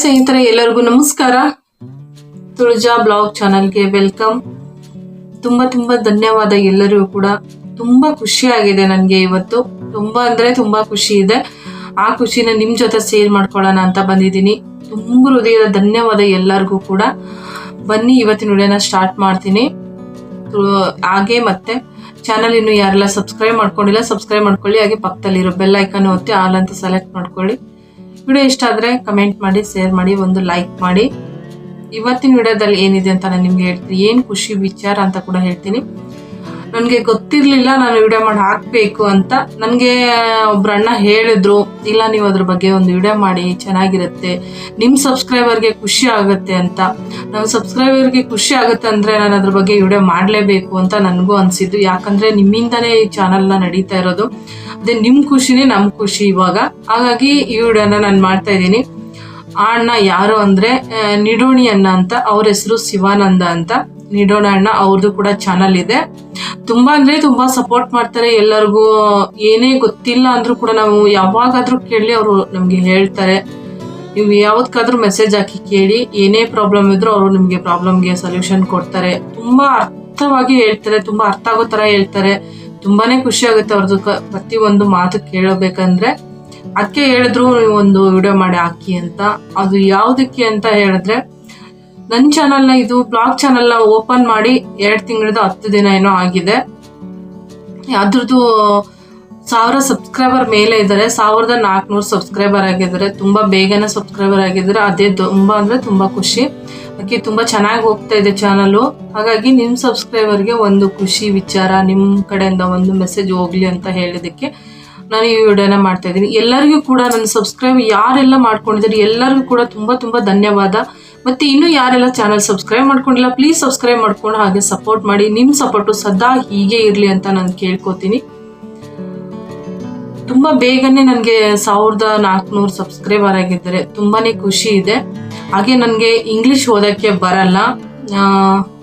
ಸ್ನೇಹಿತರೆ, ಎಲ್ಲರಿಗೂ ನಮಸ್ಕಾರ. ತುಳಜಾ ಬ್ಲಾಗ್ ಚಾನಲ್ಗೆ ವೆಲ್ಕಮ್. ತುಂಬಾ ತುಂಬಾ ಧನ್ಯವಾದ ಎಲ್ಲರಿಗೂ ಕೂಡ. ತುಂಬಾ ಖುಷಿ ಆಗಿದೆ ನನಗೆ ಇವತ್ತು. ತುಂಬಾ ಅಂದ್ರೆ ತುಂಬಾ ಖುಷಿ ಇದೆ. ಆ ಖುಷಿನ ನಿಮ್ಮ ಜೊತೆ ಶೇರ್ ಮಾಡ್ಕೊಳ್ಳೋಣ ಅಂತ ಬಂದಿದ್ದೀನಿ. ತುಂಬ ಹೃದಯದ ಧನ್ಯವಾದ ಎಲ್ಲರಿಗೂ ಕೂಡ. ಬನ್ನಿ, ಇವತ್ತಿನ ವಿಡಿಯೋನ ಸ್ಟಾರ್ಟ್ ಮಾಡ್ತೀನಿ. ಹಾಗೆ ಮತ್ತೆ ಚಾನಲ್ ಇನ್ನು ಯಾರೆಲ್ಲ ಸಬ್ಸ್ಕ್ರೈಬ್ ಮಾಡ್ಕೊಂಡಿಲ್ಲ ಸಬ್ಸ್ಕ್ರೈಬ್ ಮಾಡ್ಕೊಳ್ಳಿ. ಹಾಗೆ ಪಕ್ಕದಲ್ಲಿರೋ ಬೆಲ್ ಐಕನ್ ಒತ್ತಿ ಆಲ್ ಅಂತ ಸೆಲೆಕ್ಟ್ ಮಾಡ್ಕೊಳ್ಳಿ. ವಿಡಿಯೋ ಇಷ್ಟ ಆದರೆ ಕಮೆಂಟ್ ಮಾಡಿ, ಶೇರ್ ಮಾಡಿ, ಒಂದು ಲೈಕ್ ಮಾಡಿ. ಇವತ್ತಿನ ವಿಡಿಯೋದಲ್ಲಿ ಏನಿದೆ ಅಂತ ನಾನು ನಿಮ್ಗೆ ಹೇಳ್ತೀನಿ. ಏನು ಖುಷಿ, ವಿಚಾರ ಅಂತ ಕೂಡ ಹೇಳ್ತೀನಿ. ನನಗೆ ಗೊತ್ತಿರಲಿಲ್ಲ, ನಾನು ವಿಡಿಯೋ ಮಾಡಿ ಹಾಕಬೇಕು ಅಂತ. ನನಗೆ ಒಬ್ರು ಅಣ್ಣ ಹೇಳಿದ್ರು, ಇಲ್ಲ, ನೀವು ಅದ್ರ ಬಗ್ಗೆ ಒಂದು ವಿಡಿಯೋ ಮಾಡಿ, ಚೆನ್ನಾಗಿರುತ್ತೆ. ನಿಮ್ಮ ಸಬ್ಸ್ಕ್ರೈಬರ್ಗೆ ಖುಷಿ ಆಗುತ್ತೆ ಅಂತ. ನಮ್ಮ ಸಬ್ಸ್ಕ್ರೈಬರ್ಗೆ ಖುಷಿ ಆಗುತ್ತೆ ಅಂದರೆ ನಾನು ಅದ್ರ ಬಗ್ಗೆ ವಿಡಿಯೋ ಮಾಡಲೇಬೇಕು ಅಂತ ನನಗೂ ಅನ್ಸಿದ್ದು. ಯಾಕಂದರೆ ನಿಮ್ಮಿಂದನೇ ಈ ಚಾನಲ್ನ ನಡೀತಾ ಇರೋದು. ಅದೇ ನಿಮ್ಮ ಖುಷಿನೇ ನಮ್ಮ ಖುಷಿ ಇವಾಗ. ಹಾಗಾಗಿ ಈ ವಿಡಿಯೋನ ನಾನು ಮಾಡ್ತಾ ಇದ್ದೀನಿ. ಆ ಅಣ್ಣ ಯಾರು ಅಂದರೆ ನಿಡೋಣಿ ಅಣ್ಣ ಅಂತ, ಅವ್ರ ಹೆಸರು ಶಿವಾನಂದ ಅಂತ. ನಿಡೋಣ ಅಣ್ಣ ಅವ್ರದ್ದು ಕೂಡ ಚಾನಲ್ ಇದೆ. ತುಂಬಾ ಅಂದ್ರೆ ತುಂಬಾ ಸಪೋರ್ಟ್ ಮಾಡ್ತಾರೆ ಎಲ್ಲರಿಗೂ. ಏನೇ ಗೊತ್ತಿಲ್ಲ ಅಂದ್ರೂ ಕೂಡ ನಾವು ಯಾವಾಗಾದ್ರೂ ಕೇಳಿ ಅವರು ನಮ್ಗೆ ಹೇಳ್ತಾರೆ. ನೀವು ಯಾವತ್ಕಾದ್ರೂ ಮೆಸೇಜ್ ಹಾಕಿ ಕೇಳಿ, ಏನೇ ಪ್ರಾಬ್ಲಮ್ ಇದ್ರೂ ಅವರು ನಿಮಗೆ ಪ್ರಾಬ್ಲಮ್ಗೆ ಸೊಲ್ಯೂಷನ್ ಕೊಡ್ತಾರೆ. ತುಂಬಾ ಅರ್ಥವಾಗಿ ಹೇಳ್ತಾರೆ, ತುಂಬಾ ಅರ್ಥ ಆಗೋ ತರ ಹೇಳ್ತಾರೆ. ತುಂಬಾನೇ ಖುಷಿ ಆಗುತ್ತೆ ಅವ್ರದ್ದು ಪ್ರತಿ ಒಂದು ಮಾತು ಕೇಳಬೇಕಂದ್ರೆ. ಅದಕ್ಕೆ ಹೇಳಿದ್ರು ನೀವು ಒಂದು ವಿಡಿಯೋ ಮಾಡಿ ಹಾಕಿ ಅಂತ. ಅದು ಯಾವುದಕ್ಕೆ ಅಂತ ಹೇಳಿದ್ರೆ ನನ್ನ ಚಾನಲ್ನ ಇದು ಬ್ಲಾಗ್ ಚಾನಲ್ನ ಓಪನ್ ಮಾಡಿ ಎರಡು ತಿಂಗಳದ ಹತ್ತು ದಿನ ಏನೋ ಆಗಿದೆ. ಅದ್ರದ್ದು ಸಾವಿರ ಸಬ್ಸ್ಕ್ರೈಬರ್ ಮೇಲೆ ಇದ್ದಾರೆ. ಸಾವಿರದ ನಾಲ್ಕುನೂರು ಸಬ್ಸ್ಕ್ರೈಬರ್ ಆಗಿದ್ದಾರೆ. ತುಂಬಾ ಬೇಗನೆ ಸಬ್ಸ್ಕ್ರೈಬರ್ ಆಗಿದ್ದಾರೆ. ಅದೇ ತುಂಬಾ ಅಂದ್ರೆ ತುಂಬಾ ಖುಷಿ. ಅದಕ್ಕೆ ತುಂಬಾ ಚೆನ್ನಾಗಿ ಹೋಗ್ತಾ ಇದೆ ಚಾನಲು. ಹಾಗಾಗಿ ನಿಮ್ಮ ಸಬ್ಸ್ಕ್ರೈಬರ್ಗೆ ಒಂದು ಖುಷಿ ವಿಚಾರ ನಿಮ್ಮ ಕಡೆಯಿಂದ ಒಂದು ಮೆಸೇಜ್ ಹೋಗಲಿ ಅಂತ ಹೇಳಿದಕ್ಕೆ ನಾನು ಈ ವಿಡಿಯೋನ ಮಾಡ್ತಾ ಇದ್ದೀನಿ. ಎಲ್ಲರಿಗೂ ಕೂಡ ನನ್ನ ಸಬ್ಸ್ಕ್ರೈಬ್ ಯಾರೆಲ್ಲ ಮಾಡ್ಕೊಂಡಿದ್ದಾರೆ, ಎಲ್ಲರಿಗೂ ಕೂಡ ತುಂಬಾ ತುಂಬಾ ಧನ್ಯವಾದ. ಮತ್ತೆ ಇನ್ನು ಯಾರೆಲ್ಲ ಚಾನಲ್ ಸಬ್ಸ್ಕ್ರೈಬ್ ಮಾಡ್ಕೊಂಡಿಲ್ಲ ಪ್ಲೀಸ್ ಸಬ್ಸ್ಕ್ರೈಬ್ ಮಾಡ್ಕೊಂಡು ಹಾಗೆ ಸಪೋರ್ಟ್ ಮಾಡಿ. ನಿಮ್ಮ ಸಪೋರ್ಟು ಸದಾ ಹೀಗೆ ಇರಲಿ ಅಂತ ನಾನು ಕೇಳ್ಕೊತೀನಿ. ತುಂಬಾ ಬೇಗನೆ ನನಗೆ ಸಾವಿರದ ನಾಲ್ಕುನೂರು ಸಬ್ಸ್ಕ್ರೈಬರ್ ಆಗಿದ್ದಾರೆ. ತುಂಬಾನೇ ಖುಷಿ ಇದೆ. ಹಾಗೆ ನನಗೆ ಇಂಗ್ಲಿಷ್ ಓದಕ್ಕೆ ಬರಲ್ಲ.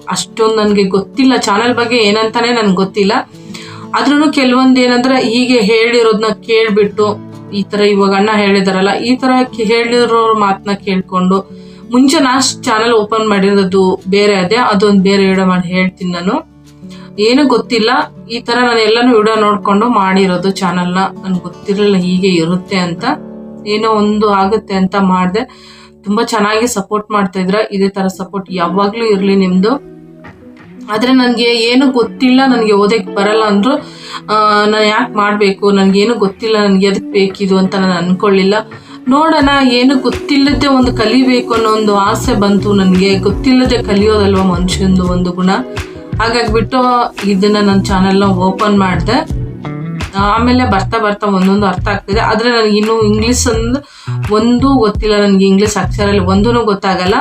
ಅಷ್ಟೊಂದು ನನಗೆ ಗೊತ್ತಿಲ್ಲ. ಚಾನಲ್ ಬಗ್ಗೆ ಏನಂತಾನೆ ನನಗೆ ಗೊತ್ತಿಲ್ಲ. ಆದ್ರೂ ಕೆಲವೊಂದು ಏನಂದ್ರೆ ಹೀಗೆ ಹೇಳಿರೋದನ್ನ ಕೇಳಿಬಿಟ್ಟು ಈ ತರ ಇವಾಗ ಅಣ್ಣ ಹೇಳಿದಾರಲ್ಲ, ಈ ಕೇ- ಹೇಳಿರೋ ಮಾತನ್ನ ಕೇಳ್ಕೊಂಡು ಮುಂಚೆ ನಾನು ಚಾನಲ್ ಓಪನ್ ಮಾಡಿರೋದು ಬೇರೆ ಅದೇ, ಅದೊಂದು ಬೇರೆ ವಿಡಿಯೋ ಮಾಡಿ ಹೇಳ್ತೀನಿ ನಾನು. ಏನು ಗೊತ್ತಿಲ್ಲ, ಈ ತರ ನಾನು ಎಲ್ಲಾನು ವಿಡಿಯೋ ನೋಡ್ಕೊಂಡು ಮಾಡಿರೋದು ಚಾನಲ್ನ ನನ್ಗೆ ಗೊತ್ತಿರಲಿಲ್ಲ ಹೀಗೆ ಇರುತ್ತೆ ಅಂತ. ಏನೋ ಒಂದು ಆಗುತ್ತೆ ಅಂತ ಮಾಡಿದೆ. ತುಂಬಾ ಚೆನ್ನಾಗಿ ಸಪೋರ್ಟ್ ಮಾಡ್ತಾ ಇದ್ರ, ಇದೇ ತರ ಸಪೋರ್ಟ್ ಯಾವಾಗ್ಲೂ ಇರಲಿ ನಿಮ್ದು. ಆದ್ರೆ ನನಗೆ ಏನು ಗೊತ್ತಿಲ್ಲ, ನನಗೆ ಓದಕ್ಕೆ ಬರಲ್ಲ ಅಂದ್ರು ನಾನು ಯಾಕೆ ಮಾಡಬೇಕು? ನನಗೇನು ಗೊತ್ತಿಲ್ಲ, ನನಗೆ ಅದಕ್ಕೆ ಬೇಕಿದು ಅಂತ ನಾನು ಅನ್ಕೊಳ್ಳಿಲ್ಲ. ನೋಡೋಣ, ಏನು ಗೊತ್ತಿಲ್ಲದೆ ಒಂದು ಕಲಿಬೇಕು ಅನ್ನೋ ಒಂದು ಆಸೆ ಬಂತು ನನಗೆ. ಗೊತ್ತಿಲ್ಲದೆ ಕಲಿಯೋದಲ್ವ ಮನುಷ್ಯಂದು ಒಂದು ಗುಣ. ಹಾಗಾಗಿಬಿಟ್ಟು ಇದನ್ನ ನನ್ನ ಚಾನೆಲ್ನ ಓಪನ್ ಮಾಡಿದೆ. ಆಮೇಲೆ ಬರ್ತಾ ಬರ್ತಾ ಒಂದೊಂದು ಅರ್ಥ ಆಗ್ತಿದೆ. ಆದ್ರೆ ನನಗೆ ಇನ್ನೂ ಇಂಗ್ಲಿಷ್ ಅಂದ್ ಒಂದು ಗೊತ್ತಿಲ್ಲ. ನನಗೆ ಇಂಗ್ಲಿಷ್ ಅಕ್ಷರಲ್ಲಿ ಒಂದೂ ಗೊತ್ತಾಗಲ್ಲ.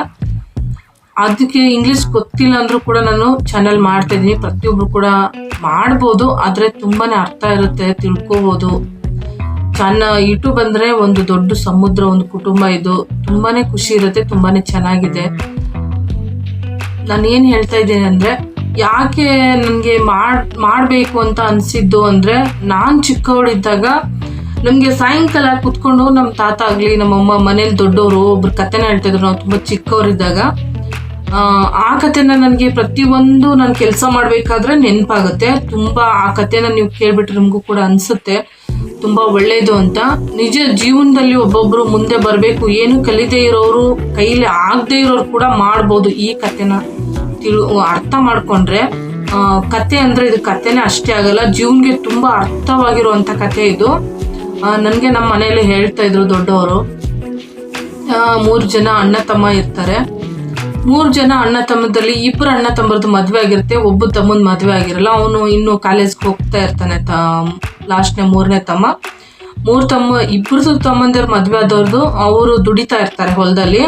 ಅದಕ್ಕೆ ಇಂಗ್ಲಿಷ್ ಗೊತ್ತಿಲ್ಲ ಅಂದ್ರೂ ಕೂಡ ನಾನು ಚಾನಲ್ ಮಾಡ್ತಾ ಇದ್ದೀನಿ. ಪ್ರತಿಯೊಬ್ರು ಕೂಡ ಮಾಡ್ಬೋದು. ಆದ್ರೆ ತುಂಬಾನೇ ಅರ್ಥ ಇರುತ್ತೆ ತಿಳ್ಕೋಬಹುದು ಚೆನ್ನ ಯೂಟ್ಯೂಬ್ ಅಂದ್ರೆ ಒಂದು ದೊಡ್ಡ ಸಮುದ್ರ, ಒಂದು ಕುಟುಂಬ ಇದು. ತುಂಬಾನೇ ಖುಷಿ ಇರುತ್ತೆ, ತುಂಬಾನೇ ಚೆನ್ನಾಗಿದೆ. ನಾನು ಏನು ಹೇಳ್ತಾ ಇದ್ದೀನಿ ಅಂದ್ರೆ, ಯಾಕೆ ನನಗೆ ಮಾಡ್, ಮಾಡಬೇಕು ಅಂತ ಅನ್ಸಿದ್ದು ಅಂದ್ರೆ, ನಾನು ಚಿಕ್ಕವಳಿದ್ದಾಗ ನಮ್ಗೆ ಸಾಯಂಕಾಲ ಕುತ್ಕೊಂಡು ನಮ್ಮ ತಾತ ಆಗ್ಲಿ ನಮ್ಮಮ್ಮ ಮನೇಲಿ ದೊಡ್ಡವರು, ಒಬ್ರು ಕತೆನ ಹೇಳ್ತಾಯಿದ್ರು ನಾವು ತುಂಬಾ ಚಿಕ್ಕವರಿದ್ದಾಗ, ಆ ಕಥೆನ ನನಗೆ ಪ್ರತಿಯೊಂದು ನಾನು ಕೆಲಸ ಮಾಡಬೇಕಾದ್ರೆ ನೆನಪಾಗುತ್ತೆ. ತುಂಬಾ ಆ ಕಥೆನ ನೀವು ಕೇಳಿಬಿಟ್ರೆ ನಿಮಗೂ ಕೂಡ ಅನ್ಸುತ್ತೆ. ತುಂಬಾ ಒಳ್ಳೇದು ಅಂತ. ನಿಜ ಜೀವನದಲ್ಲಿ ಒಬ್ಬೊಬ್ರು ಮುಂದೆ ಬರಬೇಕು. ಏನು ಕಲಿದೇ ಇರೋರು ಕೈಲಿ ಆಗದೆ ಇರೋರು ಕೂಡ ಮಾಡ್ಬೋದು ಈ ಕಥೆನ. ತಿಳು, ಅರ್ಥ ಮಾಡ್ಕೊಂಡ್ರೆ ಕತೆ ಅಂದ್ರೆ ಇದು ಕಥೆನೇ ಅಷ್ಟೇ ಆಗಲ್ಲ. ಜೀವನ್ಗೆ ತುಂಬಾ ಅರ್ಥವಾಗಿರುವಂತ ಕತೆ ಇದು. ನನಗೆ ನಮ್ಮ ಮನೆಯಲ್ಲಿ ಹೇಳ್ತಾ ಇದ್ರು ದೊಡ್ಡವರು. ಮೂರು ಜನ ಅಣ್ಣ ತಮ್ಮ ಇರ್ತಾರೆ. ಮೂರು ಜನ ಅಣ್ಣ ತಮ್ಮದಲ್ಲಿ ಇಬ್ಬರು ಅಣ್ಣ ತಮ್ಮರದ್ದು ಮದುವೆ ಆಗಿರುತ್ತೆ ಒಬ್ಬ ತಮ್ಮನ ಮದುವೆ ಆಗಿರಲ್ಲ, ಅವನು ಇನ್ನು ಕಾಲೇಜ್ಗೆ ಹೋಗ್ತಾ ಇರ್ತಾನೆ ತ ಲಾಸ್ಟ್ನೇ ಮೂರನೇ ತಮ್ಮ. ಮೂರು ತಮ್ಮ ಇಬ್ಬರದು ತಮ್ಮಂದಿರ ಮದುವೆ ಆದವ್ರದ್ದು ಅವರು ದುಡಿತಾ ಇರ್ತಾರೆ ಹೊಲದಲ್ಲಿ.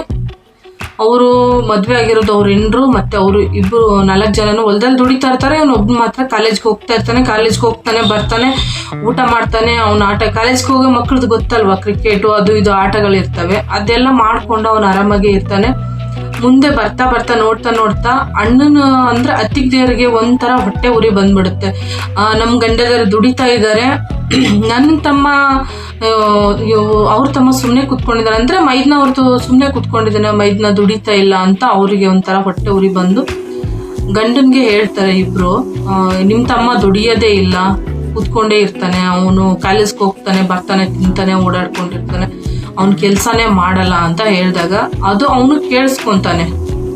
ಅವರು ಮದುವೆ ಆಗಿರೋದು ಅವ್ರ ಹೆಂಡ್ರು, ಮತ್ತೆ ಅವರು ಇಬ್ಬರು ನಾಲ್ಕು ಜನನು ಹೊಲದಲ್ಲಿ ದುಡಿತಾ ಇರ್ತಾರೆ. ಅವ್ನು ಒಬ್ಬ ಮಾತ್ರ ಕಾಲೇಜ್ಗೆ ಹೋಗ್ತಾ ಇರ್ತಾನೆ ಕಾಲೇಜ್ಗೆ ಹೋಗ್ತಾನೆ, ಬರ್ತಾನೆ, ಊಟ ಮಾಡ್ತಾನೆ, ಅವ್ನ ಆಟ ಕಾಲೇಜ್ಗೆ ಹೋಗೋ ಮಕ್ಳದ್ದು ಗೊತ್ತಲ್ವಾ ಕ್ರಿಕೆಟು ಅದು ಇದು ಆಟಗಳಿರ್ತವೆ, ಅದೆಲ್ಲ ಮಾಡ್ಕೊಂಡು ಅವ್ನು ಆರಾಮಾಗಿ ಇರ್ತಾನೆ. ಮುಂದೆ ಬರ್ತಾ ಬರ್ತಾ ನೋಡ್ತಾ ನೋಡ್ತಾ ಅಣ್ಣನ ಅಂದ್ರೆ ದೇವರಿಗೆ ಒಂಥರ ಹೊಟ್ಟೆ ಉರಿ ಬಂದ್ಬಿಡುತ್ತೆ. ಆ, ನಮ್ ಗಂಡದರು ದುಡಿತಾ ಇದ್ದಾರೆ. ನನ್ನ ತಮ್ಮ ಅವ್ರ ತಮ್ಮ ಸುಮ್ಮನೆ ಕುತ್ಕೊಂಡಿದ್ದಾರೆ. ಅಂದರೆ ಮೈದ್ನ ಅವ್ರದ್ದು ಸುಮ್ಮನೆ ಕುತ್ಕೊಂಡಿದ್ದಾನೆ ಮೈದ್ನ ದುಡಿತಾ ಇಲ್ಲ ಅಂತ ಅವರಿಗೆ ಒಂಥರ ಹೊಟ್ಟೆ ಉರಿ ಬಂದು ಗಂಡನ್ಗೆ ಹೇಳ್ತಾರೆ ಇಬ್ರು ನಿಮ್ಮ ನಿಮ್ ತಮ್ಮ ದುಡಿಯೋದೇ ಇಲ್ಲ ಕೂತ್ಕೊಂಡೇ ಇರ್ತಾನೆ ಅವನು ಕಾಲೇಜ್ಗೆ ಹೋಗ್ತಾನೆ ಬರ್ತಾನೆ ತಿಂತಾನೆ ಓಡಾಡ್ಕೊಂಡಿರ್ತಾನೆ. ಅವ್ನ ಕೆಲ್ಸನೇ ಮಾಡಲ್ಲ ಅಂತ ಹೇಳಿದಾಗ ಅದು ಅವನು ಕೇಳಿಸ್ಕೊಂತಾನೆ.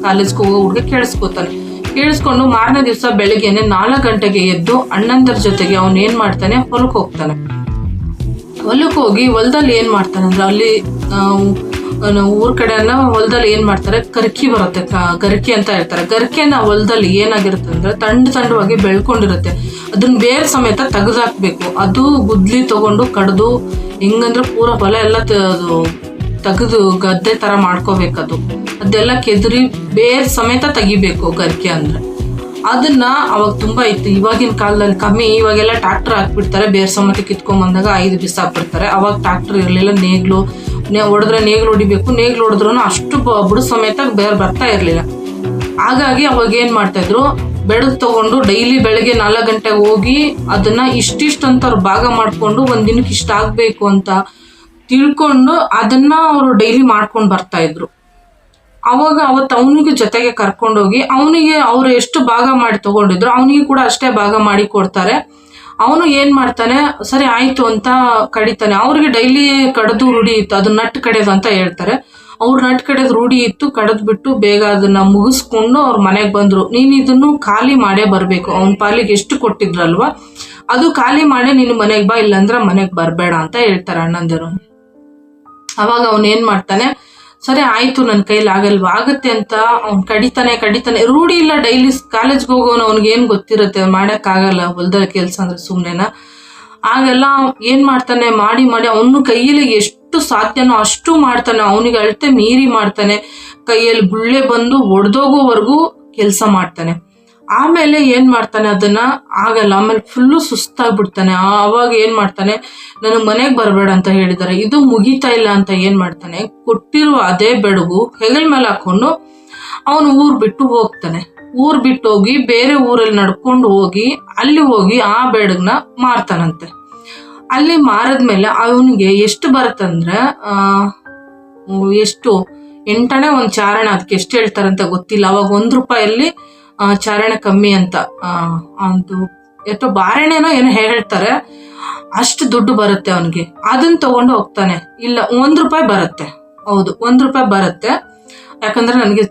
ಕಾಲೇಜ್ಗೆ ಹೋಗೋ ಹುಡುಗ ಕೇಳಿಸ್ಕೊತಾನೆ. ಕೇಳಿಸ್ಕೊಂಡು ಮಾರನೇ ದಿವಸ ಬೆಳಿಗ್ಗೆನೆ ನಾಲ್ಕು ಗಂಟೆಗೆ ಎದ್ದು ಅಣ್ಣಂದರ ಜೊತೆಗೆ ಅವನು ಏನು ಮಾಡ್ತಾನೆ? ಹೊಲಕ್ಕೆ ಹೋಗ್ತಾನೆ. ಹೊಲಕ್ಕೆ ಹೋಗಿ ಹೊಲದಲ್ಲಿ ಏನು ಮಾಡ್ತಾನೆ ಅಂದ್ರೆ ಅಲ್ಲಿ ಊರ್ ಕಡೆ ಎಲ್ಲ ಹೊಲದಲ್ಲಿ ಏನ್ ಮಾಡ್ತಾರೆ? ಕರ್ಕಿ ಬರುತ್ತೆ. ಗರ್ಕಿ ಅಂತ ಹೇಳ್ತಾರೆ. ಗರ್ಕೆನ ಹೊಲದಲ್ಲಿ ಏನಾಗಿರುತ್ತೆ ಅಂದ್ರೆ ತಂಡ ತಂಡವಾಗಿ ಬೆಳ್ಕೊಂಡಿರುತ್ತೆ. ಅದನ್ನ ಬೇರೆ ಸಮೇತ ತೆಗೆದಾಕ್ಬೇಕು. ಅದು ಗುದ್ಲಿ ತಗೊಂಡು ಕಡ್ದು ಹೆಂಗಂದ್ರೆ ಪೂರ ಹೊಲ ಎಲ್ಲ ತೆಗೆದು ಗದ್ದೆ ತರ ಮಾಡ್ಕೋಬೇಕದು ಅದೆಲ್ಲ ಕೆದರಿ ಬೇರೆ ಸಮೇತ ತೆಗಿಬೇಕು ಗರ್ಕೆ ಅಂದ್ರೆ. ಅದನ್ನ ಅವಾಗ ತುಂಬಾ ಇತ್ತು. ಇವಾಗಿನ ಕಾಲದಲ್ಲಿ ಕಮ್ಮಿ. ಇವಾಗೆಲ್ಲ ಟ್ರಾಕ್ಟರ್ ಹಾಕ್ಬಿಡ್ತಾರೆ. ಬೇರೆ ಸಮೇತ ಕಿತ್ಕೊಂಡ್ ಬಂದಾಗ ಐದು ಬಿಸಾಕ್ಬಿಡ್ತಾರೆ ಅವಾಗ ಟ್ರಾಕ್ಟರ್ ಇರಲಿಲ್ಲ. ನೇಗ್ಲು ನೇ- ಹೊಡೆದ್ರೆ ನೇಗಿಲು ಹೊಡಿಬೇಕು, ನೇಗಿಲು ಹೊಡೆದ್ರೂ ಅಷ್ಟು ಬುಡ ಸಮೇತ ಬೇರೆ ಬರ್ತಾ ಇರ್ಲಿಲ್ಲ. ಹಾಗಾಗಿ ಅವಾಗ ಏನು ಮಾಡ್ತಾ ಇದ್ರು ಬೆಳಗ್ ತಗೊಂಡು ಡೈಲಿ ಬೆಳಗ್ಗೆ ನಾಲ್ಕು ಗಂಟೆಗೆ ಹೋಗಿ ಅದನ್ನ ಇಷ್ಟಿಷ್ಟು ಅಂತ ಅವ್ರು ಭಾಗ ಮಾಡ್ಕೊಂಡು ಒಂದು ದಿನಕ್ಕೆ ಇಷ್ಟ ಆಗಬೇಕು ಅಂತ ತಿಳ್ಕೊಂಡು ಅದನ್ನ ಅವರು ಡೈಲಿ ಮಾಡ್ಕೊಂಡು ಬರ್ತಾ ಇದ್ರು. ಅವಾಗ ಅವತ್ತು ಅವನಿಗೆ ಜೊತೆಗೆ ಕರ್ಕೊಂಡೋಗಿ, ಅವನಿಗೆ ಅವರು ಎಷ್ಟು ಭಾಗ ಮಾಡಿ ತೊಗೊಂಡಿದ್ರು, ಅವನಿಗೆ ಕೂಡ ಅಷ್ಟೇ ಭಾಗ ಮಾಡಿ ಕೊಡ್ತಾರೆ. ಅವನು ಏನ್ ಮಾಡ್ತಾನೆ, ಸರಿ ಆಯ್ತು ಅಂತ ಕಡಿತಾನೆ ಅವ್ರಿಗೆ ಡೈಲಿ ಕಡದು ರೂಢಿ ಇತ್ತು, ಅದು ನಟ್ ಕಡೆಯೋದು ಅಂತ ಹೇಳ್ತಾರೆ. ಅವ್ರು ನಟ್ ಕಡೆದು ರೂಢಿ ಇತ್ತು, ಕಡದ್ಬಿಟ್ಟು ಬೇಗ ಅದನ್ನ ಮುಗಿಸ್ಕೊಂಡು ಅವ್ರ ಮನೆಗೆ ಬಂದ್ರು. ನೀನು ಇದನ್ನು ಖಾಲಿ ಮಾಡೇ ಬರಬೇಕು, ಅವನ ಪಾಲಿಗೆ ಎಷ್ಟು ಕೊಟ್ಟಿದ್ರಲ್ವಾ? ಅದು ಖಾಲಿ ಮಾಡೇ ನಿನ್ನ ಮನೆಗೆ ಬಾ, ಇಲ್ಲಾಂದ್ರೆ ಮನೆಗೆ ಬರಬೇಡ ಅಂತ ಹೇಳ್ತಾರೆ ಅಣ್ಣಂದಿರು. ಅವಾಗ ಅವನ್ ಏನ್ ಮಾಡ್ತಾನೆ ಸರಿ ಆಯ್ತು ನನ್ನ ಕೈಲಿ ಆಗಲ್ವ? ಆಗುತ್ತೆ ಅಂತ ಅವ್ನ್ ಕಡಿತಾನೆ ಕಡಿತಾನೆ. ರೂಢಿ ಇಲ್ಲ ಡೈಲಿ ಕಾಲೇಜ್ಗೆ ಹೋಗೋನು ಅವ್ನಿಗೆ ಏನ್ ಗೊತ್ತಿರುತ್ತೆ? ಮಾಡೋಕ್ಕಾಗಲ್ಲ ಹೊಲ್ದಲ್ಲಿ ಕೆಲಸ ಅಂದ್ರೆ ಸುಮ್ನೆನ. ಆಗೆಲ್ಲ ಏನ್ ಮಾಡ್ತಾನೆ? ಮಾಡಿ ಮಾಡಿ ಅವನು ಕೈಯಲ್ಲಿ ಎಷ್ಟು ಸಾಧ್ಯನೋ ಅಷ್ಟು ಮಾಡ್ತಾನೆ. ಅವನಿಗೆ ಅಳತೆ ಮೀರಿ ಮಾಡ್ತಾನೆ. ಕೈಯಲ್ಲಿ ಗುಳ್ಳೆ ಬಂದು ಒಡೆದೋಗೋವರೆಗೂ ಕೆಲಸ ಮಾಡ್ತಾನೆ. ಆಮೇಲೆ ಏನು ಮಾಡ್ತಾನೆ ಅದನ್ನ? ಆಗಲ್ಲ, ಆಮೇಲೆ ಫುಲ್ಲು ಸುಸ್ತಾಗ್ಬಿಡ್ತಾನೆ. ಆವಾಗ ಏನು ಮಾಡ್ತಾನೆ? ನನಗೆ ಮನೆಗೆ ಬರಬೇಡ ಅಂತ ಹೇಳಿದ್ದಾರೆ ಇದು ಮುಗಿತಾ ಇಲ್ಲ ಅಂತ ಏನು ಮಾಡ್ತಾನೆ? ಕೊಟ್ಟಿರುವ ಅದೇ ಬೆಡಗು ಹೆಗಲ್ ಮೇಲೆ ಹಾಕ್ಕೊಂಡು ಅವನು ಊರ್ ಬಿಟ್ಟು ಹೋಗ್ತಾನೆ. ಊರ್ ಬಿಟ್ಟು ಹೋಗಿ ಬೇರೆ ಊರಲ್ಲಿ ನಡ್ಕೊಂಡು ಹೋಗಿ ಅಲ್ಲಿ ಹೋಗಿ ಆ ಬೆಡಗ್ನ ಮಾರ್ತಾನಂತೆ. ಅಲ್ಲಿ ಮಾರಿದ್ಮೇಲೆ ಅವನಿಗೆ ಎಷ್ಟು ಬರುತ್ತಂದ್ರೆ ಎಷ್ಟು ಎಂಟನೇ ಒಂದು ಚಾರಣ ಅದಕ್ಕೆ ಎಷ್ಟು ಹೇಳ್ತಾರಂತ ಗೊತ್ತಿಲ್ಲ. ಅವಾಗ ಒಂದು ರೂಪಾಯಲ್ಲಿ ಚಾರಣ ಕಮ್ಮಿ ಅಂತ ಒಂದು ಎಷ್ಟೋ ಬಾರಣೆನೋ ಏನೋ ಹೇಳ್ತಾರೆ. ಅಷ್ಟು ದುಡ್ಡು ಬರುತ್ತೆ ಅವನಿಗೆ. ಅದನ್ನ ತಗೊಂಡು ಹೋಗ್ತಾನೆ. ಇಲ್ಲ, ಒಂದು ರೂಪಾಯಿ ಬರುತ್ತೆ. ಹೌದು, ಒಂದು ರೂಪಾಯಿ ಬರುತ್ತೆ. ಯಾಕಂದ್ರೆ ನನಗೆ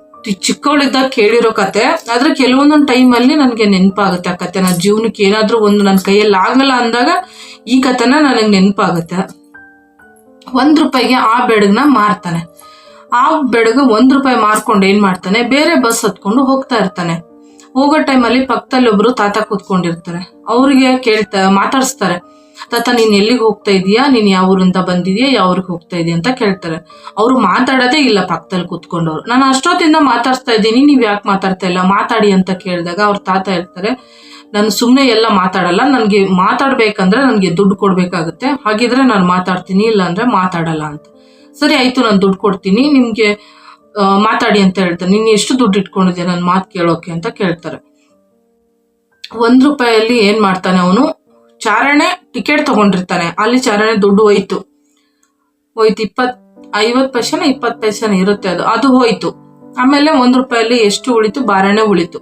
ಚಿಕ್ಕವಳಿದ್ದಾಗ ಕೇಳಿರೋ ಕತೆ, ಆದರೆ ಕೆಲವೊಂದೊಂದು ಟೈಮಲ್ಲಿ ನನಗೆ ನೆನಪಾಗುತ್ತೆ ಆ ಕತೆ. ನನ್ನ ಜೀವನಕ್ಕೆ ಏನಾದರೂ ಒಂದು ನನ್ನ ಕೈಯಲ್ಲಿ ಆಗಲ್ಲ ಅಂದಾಗ ಈ ಕತೆನ ನನಗೆ ನೆನಪಾಗುತ್ತೆ. ಒಂದು ರೂಪಾಯಿಗೆ ಆ ಬೆಡಗ್ನ ಮಾರ್ತಾನೆ. ಆ ಬೆಡಗ ಒಂದು ರೂಪಾಯಿ ಮಾರ್ಕೊಂಡು ಏನು ಮಾಡ್ತಾನೆ? ಬೇರೆ ಬಸ್ ಹತ್ಕೊಂಡು ಹೋಗ್ತಾ ಇರ್ತಾನೆ. ಹೋಗೋ ಟೈಮಲ್ಲಿ ಪಕ್ಕದಲ್ಲಿ ಒಬ್ರು ತಾತ ಕೂತ್ಕೊಂಡಿರ್ತಾರೆ. ಅವ್ರಿಗೆ ಕೇಳ್ತಾ, ಮಾತಾಡಿಸ್ತಾರೆ. ತಾತ, ನೀನ್ ಎಲ್ಲಿಗೆ ಹೋಗ್ತಾ ಇದೀಯಾ? ನೀನ್ ಯಾವ ಊರಿಂದ ಬಂದಿದ್ಯಾ? ಯಾವ ಊರಿಗೆ ಹೋಗ್ತಾ ಇದೀಯ? ಅಂತ ಕೇಳ್ತಾರೆ. ಅವ್ರು ಮಾತಾಡೋದೇ ಇಲ್ಲ ಪಕ್ಕದಲ್ಲಿ ಕೂತ್ಕೊಂಡವ್ರು. ನಾನು ಅಷ್ಟೊತ್ತಿಂದ ಮಾತಾಡ್ಸ್ತಾ ಇದ್ದೀನಿ. ನೀವ್ ಯಾಕೆ ಮಾತಾಡ್ತಾ ಇಲ್ಲ? ಮಾತಾಡಿ ಅಂತ ಕೇಳಿದಾಗ ಅವ್ರ ತಾತ ಇರ್ತಾರೆ ನಾನು ಸುಮ್ಮನೆ ಎಲ್ಲ ಮಾತಾಡಲ್ಲ. ನನಗೆ ಮಾತಾಡ್ಬೇಕಂದ್ರೆ ನನಗೆ ದುಡ್ಡು ಕೊಡ್ಬೇಕಾಗುತ್ತೆ. ಹಾಗಿದ್ರೆ ನಾನು ಮಾತಾಡ್ತೀನಿ ಇಲ್ಲ ಅಂದ್ರೆ ಮಾತಾಡಲ್ಲ ಅಂತ. ಸರಿ, ಆಯ್ತು, ನಾನು ದುಡ್ಡು ಕೊಡ್ತೀನಿ. ನಿಮ್ಗೆ ಮಾತಾಡಿ ಅಂತ ಹೇಳ್ತಾರೆ. ನೀನು ಎಷ್ಟು ದುಡ್ಡು ಇಟ್ಕೊಂಡಿದ್ಯಾ ನನ್ನ ಮಾತು ಕೇಳೋಕೆ ಅಂತ ಕೇಳ್ತಾರೆ. ಒಂದ್ ರೂಪಾಯಲ್ಲಿ ಏನ್ ಮಾಡ್ತಾನೆ ಅವನು? ಚಾರಣೆ ಟಿಕೆಟ್ ತಗೊಂಡಿರ್ತಾನೆ. ಅಲ್ಲಿ ಚಾರಣೆ ದುಡ್ಡು ಹೋಯ್ತು. ಹೋಯ್ತು. ಇಪ್ಪತ್, ಐವತ್ ಪೈಸೆನ ಇಪ್ಪತ್ ಪೈಸೆನ ಇರುತ್ತೆ ಅದು. ಅದು ಹೋಯ್ತು. ಆಮೇಲೆ ಒಂದ್ ರೂಪಾಯಲ್ಲಿ ಎಷ್ಟು ಉಳಿತು? ಬಾರಣೆ ಉಳಿತು.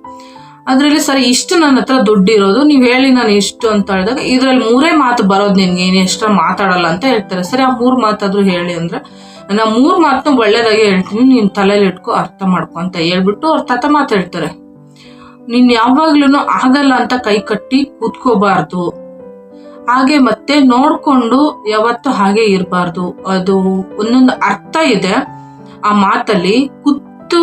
ಅದ್ರಲ್ಲಿ ಸರಿ, ಇಷ್ಟು ನನ್ನ ಹತ್ರ ದುಡ್ಡು ಇರೋದು ನೀವ್ ಹೇಳಿ ನಾನು ಇಷ್ಟು ಅಂತ ಹೇಳಿದಾಗ ಇದ್ರಲ್ಲಿ ಮೂರೇ ಮಾತು ಬರೋದು ನಿನ್ಗೆ ಏನು ಎಷ್ಟ ಮಾತಾಡಲ್ಲ ಅಂತ ಹೇಳ್ತಾರೆ. ಸರಿ, ಆ ಮೂರ್ ಮಾತಾದ್ರೂ ಹೇಳಿ ಅಂದ್ರೆ ನಾನು ಮೂರು ಮಾತನ್ನು ಒಳ್ಳೇದಾಗೆ ಹೇಳ್ತೀನಿ. ನೀನು ತಲೆಯಲ್ಲಿ ಇಟ್ಕೊ ಅರ್ಥ ಮಾಡ್ಕೊ ಅಂತ ಹೇಳ್ಬಿಟ್ಟು ಅವ್ರ ತಾತ ಮಾತು ಹೇಳ್ತಾರೆ. ನೀನ್ ಯಾವಾಗ್ಲೂ ಆಗಲ್ಲ ಅಂತ ಕೈ ಕಟ್ಟಿ ಕೂತ್ಕೋಬಾರ್ದು. ಹಾಗೆ ಮತ್ತೆ ನೋಡ್ಕೊಂಡು ಯಾವತ್ತು ಹಾಗೆ ಇರಬಾರ್ದು. ಅದು ಒಂದೊಂದು ಅರ್ಥ ಇದೆ. ಆ ಮಾತಲ್ಲಿ ಕೂತು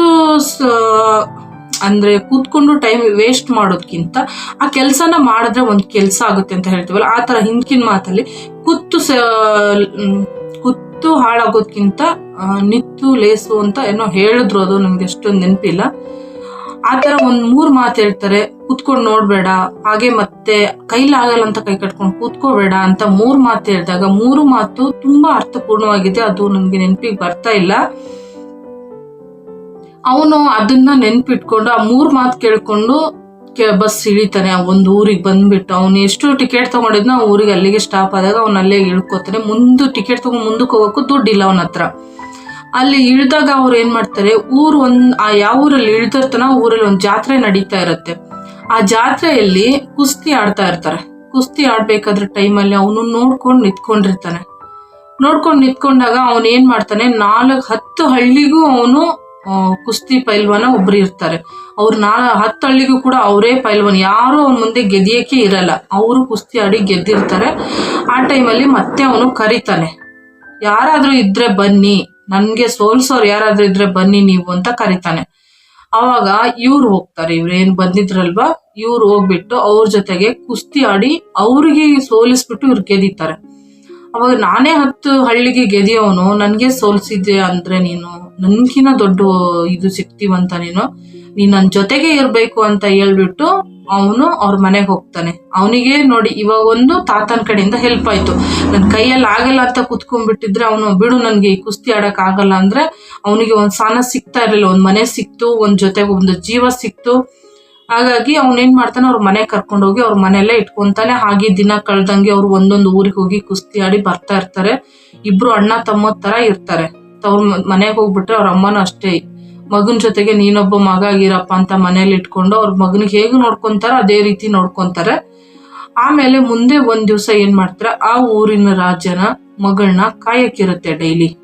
ಅಂದ್ರೆ ಕೂತ್ಕೊಂಡು ಟೈಮ್ ವೇಸ್ಟ್ ಮಾಡೋದ್ಕಿಂತ ಆ ಕೆಲಸನ ಮಾಡಿದ್ರೆ ಒಂದ್ ಕೆಲಸ ಆಗುತ್ತೆ ಅಂತ ಹೇಳ್ತೀವಲ್ಲ, ಆ ತರ ಹಿಂದಿನ ಮಾತಲ್ಲಿ ಕೂತು ಮ್, ಕೂತು ಹಾಳಾಗೋದ್ಕಿಂತ ನಿತ್ತು ಲೇಸು ಅಂತ ಏನೋ ಹೇಳಿದ್ರು ಅದು ನಮ್ಗೆ ಅಷ್ಟೊಂದು ನೆನಪಿಲ್ಲ. ಆ ಥರ ಒಂದು ಮೂರು ಮಾತು ಹೇಳ್ತಾರೆ ಕೂತ್ಕೊಂಡು ನೋಡ್ಬೇಡ ಹಾಗೆ ಮತ್ತೆ ಕೈಲಾಗಲ್ಲ ಅಂತ ಕೈ ಕಟ್ಕೊಂಡು ಕೂತ್ಕೋಬೇಡ ಅಂತ ಮೂರು ಮಾತು ಹೇಳಿದಾಗ ಮೂರು ಮಾತು ತುಂಬಾ ಅರ್ಥಪೂರ್ಣವಾಗಿದೆ ಅದು ನನಗೆ ನೆನಪಿಗೆ ಬರ್ತಾ ಇಲ್ಲ. ಅವನು ಅದನ್ನ ನೆನ್ಪಿಟ್ಕೊಂಡು ಆ ಮೂರು ಮಾತು ಕೇಳ್ಕೊಂಡು ಬಸ್ ಇಳಿತಾನೆ. ಒಂದು ಊರಿಗೆ ಬಂದ್ಬಿಟ್ಟು ಅವ್ನು ಎಷ್ಟು ಟಿಕೆಟ್ ತೊಗೊಂಡಿದ್ನೋ ಊರಿಗೆ ಅಲ್ಲಿಗೆ ಸ್ಟಾಪ್ ಆದಾಗ ಅವ್ನು ಅಲ್ಲೇ ಇಳ್ಕೊತಾನೆ. ಮುಂದೆ ಟಿಕೆಟ್ ತಗೊಂಡು ಮುಂದಕ್ಕೆ ಹೋಗೋಕ್ಕೂ ದುಡ್ಡಿಲ್ಲ ಅವನ ಹತ್ರ. ಅಲ್ಲಿ ಇಳಿದಾಗ ಅವ್ರು ಏನ್ ಮಾಡ್ತಾರೆ, ಊರು ಒಂದ್, ಆ ಯಾವ ಊರಲ್ಲಿ ಇಳ್ದಿರ್ತಾನ ಊರಲ್ಲಿ ಒಂದು ಜಾತ್ರೆ ನಡೀತಾ ಇರುತ್ತೆ. ಆ ಜಾತ್ರೆಯಲ್ಲಿ ಕುಸ್ತಿ ಆಡ್ತಾ ಇರ್ತಾರೆ. ಕುಸ್ತಿ ಆಡ್ಬೇಕಾದ್ರೆ ಟೈಮಲ್ಲಿ ಅವನು ನೋಡ್ಕೊಂಡು ನಿಂತ್ಕೊಂಡಿರ್ತಾನೆ. ನೋಡ್ಕೊಂಡು ನಿಂತ್ಕೊಂಡಾಗ ಅವನು ಏನು ಮಾಡ್ತಾನೆ, ನಾಲ್ಕು ಹತ್ತು ಹಳ್ಳಿಗೂ ಅವನು ಕುಸ್ತಿ ಪೈಲ್ವಾನ ಒಬ್ರು ಇರ್ತಾರೆ. ಅವ್ರು ನಾ ಹತ್ತು ಹಳ್ಳಿಗೂ ಕೂಡ ಅವರೇ ಪೈಲ್ವಾನ್. ಯಾರು ಅವ್ನ ಮುಂದೆ ಗೆದಿಯಕ್ಕೆ ಇರಲ್ಲ. ಅವರು ಕುಸ್ತಿ ಆಡಿ ಗೆದ್ದಿರ್ತಾರೆ. ಆ ಟೈಮಲ್ಲಿ ಮತ್ತೆ ಅವನು ಕರೀತಾನೆ. ಯಾರಾದ್ರೂ ಇದ್ರೆ ಬನ್ನಿ. ನನ್ಗೆ ಸೋಲ್ಸೋರು ಯಾರಾದ್ರೂ ಇದ್ರೆ ಬನ್ನಿ ನೀವು ಅಂತ ಕರೀತಾನೆ. ಅವಾಗ ಇವ್ರು ಹೋಗ್ತಾರೆ. ಇವ್ರು ಏನು ಬಂದಿದ್ರಲ್ವಾ? ಇವ್ರು ಹೋಗ್ಬಿಟ್ಟು ಅವ್ರ ಜೊತೆಗೆ ಕುಸ್ತಿ ಆಡಿ ಅವ್ರಿಗೆ ಸೋಲಿಸ್ಬಿಟ್ಟು ಇವ್ರು ಗೆದಿತಾರೆ ಅವಾಗ ನಾನೇ ಹತ್ತು ಹಳ್ಳಿಗೆ ಗೆದಿಯವನು, ನನಗೆ ಸೋಲ್ಸಿದ್ದೆ ಅಂದ್ರೆ ನೀನು ನನ್ಕಿನ ದೊಡ್ಡ ಇದು ಸಿಗ್ತೀವಂತ ನೀನು ನೀನು ನನ್ನ ಜೊತೆಗೆ ಇರಬೇಕು ಅಂತ ಹೇಳ್ಬಿಟ್ಟು ಅವನು ಅವ್ರ ಮನೆಗೆ ಹೋಗ್ತಾನೆ. ಅವನಿಗೆ ನೋಡಿ, ಇವಾಗ ಒಂದು ತಾತನ ಕಡೆಯಿಂದ ಹೆಲ್ಪ್ ಆಯ್ತು. ನನ್ನ ಕೈಯಲ್ಲಿ ಆಗಲ್ಲ ಅಂತ ಕುತ್ಕೊಂಡ್ಬಿಟ್ಟಿದ್ರೆ ಅವನು, ಬಿಡು ನನಗೆ ಈ ಕುಸ್ತಿ ಆಡೋಕ್ಕಾಗಲ್ಲ ಅಂದ್ರೆ, ಅವನಿಗೆ ಒಂದು ಸ್ಥಾನ ಸಿಗ್ತಾ ಇರಲಿಲ್ಲ, ಒಂದು ಮನೆ ಸಿಕ್ತು, ಒಂದು ಜೊತೆಗೆ, ಒಂದು ಜೀವ ಸಿಕ್ತು ಹಾಗಾಗಿ ಅವ್ನೇನ್ ಮಾಡ್ತಾನೆ ಅವ್ರ ಮನೆ ಕರ್ಕೊಂಡೋಗಿ ಅವ್ರ ಮನೆಯಲ್ಲೇ ಇಟ್ಕೊಂತಾನೆ. ಹಾಗೆ ದಿನ ಕಳ್ದಂಗೆ ಅವ್ರು ಒಂದೊಂದು ಊರಿಗೆ ಹೋಗಿ ಕುಸ್ತಿ ಆಡಿ ಬರ್ತಾ ಇರ್ತಾರೆ. ಇಬ್ರು ಅಣ್ಣ ತಮ್ಮ ತರ ಇರ್ತಾರೆ. ಅವ್ರ ಮನೆಗೆ ಹೋಗ್ಬಿಟ್ರೆ ಅವ್ರ ಅಮ್ಮನೂ ಅಷ್ಟೇ. ಮಗನ ಜೊತೆಗೆ ನೀನೊಬ್ಬ ಮಗ ಆಗಿರಪ್ಪ ಅಂತ ಮನೇಲಿ ಇಟ್ಕೊಂಡು ಅವ್ರ ಮಗನಿಗೆ ಹೇಗೆ ನೋಡ್ಕೊಂತಾರ ಅದೇ ರೀತಿ ನೋಡ್ಕೊಂತಾರೆ. ಆಮೇಲೆ ಮುಂದೆ ಒಂದ್ ದಿವಸ ಏನ್ ಮಾಡ್ತಾರೆ, ಆ ಊರಿನ ರಾಜನ ಮಗಳನ್ನ ಕಾಯಕ್ಕಿರುತ್ತೆ ಡೈಲಿ.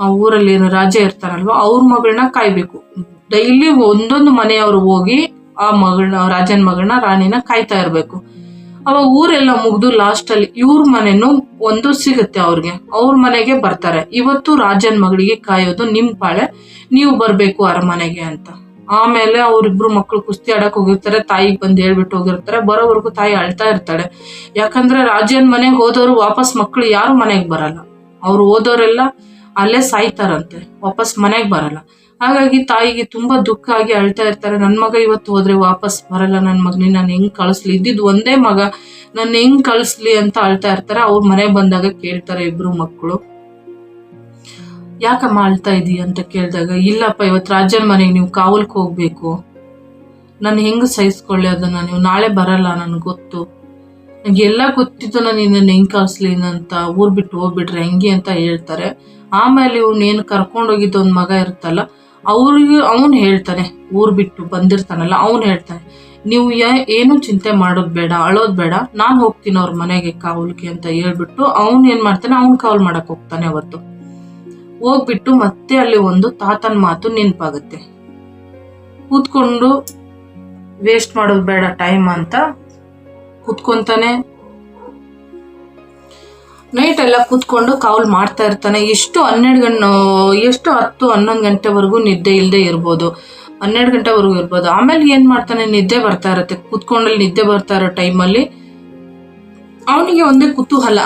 ಆ ಊರಲ್ಲಿ ಏನು ರಾಜ ಇರ್ತಾರಲ್ವ, ಅವ್ರ ಮಗಳನ್ನ ಕಾಯ್ಬೇಕು. ಡೈಲಿ ಒಂದೊಂದು ಮನೆಯವರು ಹೋಗಿ ಆ ಮಗಳನ್ನ ರಾಜನ ಮಗಳನ್ನ, ರಾಣಿನ ಕಾಯ್ತಾ ಇರಬೇಕು. ಅವಾಗ ಊರೆಲ್ಲ ಮುಗ್ದು ಲಾಸ್ಟ್ ಅಲ್ಲಿ ಇವ್ರ ಮನೆನೂ ಒಂದು ಸಿಗುತ್ತೆ ಅವ್ರಿಗೆ. ಅವ್ರ ಮನೆಗೆ ಬರ್ತಾರೆ. ಇವತ್ತು ರಾಜನ್ ಮಗಳಿಗೆ ಕಾಯೋದು ನಿಮ್ಮ ಪಾಳೆ, ನೀವು ಬರಬೇಕು ಅರಮನೆಗೆ ಅಂತ. ಆಮೇಲೆ ಅವ್ರಿಬ್ರು ಮಕ್ಳು ಕುಸ್ತಿ ಆಡಕ್ ಹೋಗಿರ್ತಾರೆ, ತಾಯಿಗೆ ಬಂದು ಹೇಳ್ಬಿಟ್ಟು ಹೋಗಿರ್ತಾರೆ, ಬರೋವರೆಗೂ ತಾಯಿ ಅಳ್ತಾ ಇರ್ತಾಳೆ. ಯಾಕಂದ್ರೆ ರಾಜನ್ ಮನೆಗೆ ಹೋದವರು ವಾಪಸ್ ಮಕ್ಳು ಯಾರು ಮನೆಗೆ ಬರಲ್ಲ. ಅವ್ರು ಹೋದವರೆಲ್ಲ ಅಲ್ಲೇ ಸಾಯ್ತಾರಂತೆ, ವಾಪಸ್ ಮನೆಗೆ ಬರಲ್ಲ. ಹಾಗಾಗಿ ತಾಯಿಗೆ ತುಂಬಾ ದುಃಖ ಆಗಿ ಅಳ್ತಾ ಇರ್ತಾರೆ. ನನ್ ಮಗ ಇವತ್ತು ಹೋದ್ರೆ ವಾಪಸ್ ಬರಲ್ಲ. ನನ್ ಮಗನಿ ನಾನು ಹೆಂಗ್ ಕಳಿಸ್ಲಿ? ಇದ್ದಿದ್ ಒಂದೇ ಮಗ. ನಾನು ಹೆಂಗ್ ಕಳಿಸ್ಲಿ ಅಂತ ಅಳ್ತಾ ಇರ್ತಾರೆ. ಅವ್ರ ಮನೆ ಬಂದಾಗ ಕೇಳ್ತಾರೆ ಇಬ್ರು ಮಕ್ಕಳು ಯಾಕಮ್ಮ ಅಳ್ತಾ ಇದೀ ಅಂತ ಕೇಳಿದಾಗ, ಇಲ್ಲಪ್ಪ ಇವತ್ತು ರಾಜನ್ ಮನೆಗೆ ನೀವು ಕಾವಲ್ಕ್ ಹೋಗ್ಬೇಕು. ನಾನು ಹೆಂಗ್ ಸಹಿಸ್ಕೊಳ್ಳಿ ಅದನ್ನ? ನೀವು ನಾಳೆ ಬರಲ್ಲ ನನಗೆ ಗೊತ್ತು. ನಂಗೆ ಎಲ್ಲ ಗೊತ್ತಿತ್ತು ನಾನು ನಿನ್ನ ಹೆಂಗ್ ಕಳಿಸ್ಲಿ ಅಂತ. ಊರ್ ಬಿಟ್ಟು ಹೋಗ್ಬಿಟ್ರೆ ಹೆಂಗೆ ಅಂತ ಹೇಳ್ತಾರೆ. ಆಮೇಲೆ ಇವ್ನು ಏನು ಕರ್ಕೊಂಡೋಗಿದ್ದ ಒಂದು ಮಗ ಇರುತ್ತಲ್ಲ ಅವ್ರಿಗೆ ಅವನು ಹೇಳ್ತಾನೆ, ಊರ್ ಬಿಟ್ಟು ಬಂದಿರ್ತಾನಲ್ಲ, ಅವನು ಹೇಳ್ತಾನೆ, ನೀವು ಏನು ಚಿಂತೆ ಮಾಡೋದು ಬೇಡ, ಅಳೋದು ಬೇಡ, ನಾನು ಹೋಗ್ತೀನಿ ಅವ್ರ ಮನೆಗೆ ಕಾವಲ್ಗೆ ಅಂತ ಹೇಳ್ಬಿಟ್ಟು ಅವನು ಏನು ಮಾಡ್ತಾನೆ, ಅವ್ನು ಕಾವಲ್ ಮಾಡಕ್ ಹೋಗ್ತಾನೆ ಅವತ್ತು. ಹೋಗ್ಬಿಟ್ಟು ಮತ್ತೆ ಅಲ್ಲಿ ಒಂದು ತಾತನ ಮಾತು ನೆನಪಾಗುತ್ತೆ. ಕೂತ್ಕೊಂಡು ವೇಸ್ಟ್ ಮಾಡೋದು ಬೇಡ ಟೈಮ್ ಅಂತ ಕೂತ್ಕೊಂತಾನೆ ನೈಟ್ ಎಲ್ಲ ಕೂತ್ಕೊಂಡು ಕಾವಲ್ ಮಾಡ್ತಾ ಇರ್ತಾನೆ. ಎಷ್ಟು ಹನ್ನೆರಡು ಗಂಟೆ ಎಷ್ಟು ಹತ್ತು, ಹನ್ನೊಂದು ಗಂಟೆವರೆಗೂ ನಿದ್ದೆ ಇಲ್ಲದೆ ಇರ್ಬೋದು. ಹನ್ನೆರಡು ಗಂಟೆವರೆಗೂ ಇರ್ಬೋದು. ಆಮೇಲೆ ಏನು ಮಾಡ್ತಾನೆ? ನಿದ್ದೆ ಬರ್ತಾ ಇರುತ್ತೆ. ಕೂತ್ಕೊಂಡಲ್ಲಿ ನಿದ್ದೆ ಬರ್ತಾ ಇರೋ ಟೈಮಲ್ಲಿ ಅವನಿಗೆ ಒಂದೇ ಕುತೂಹಲ.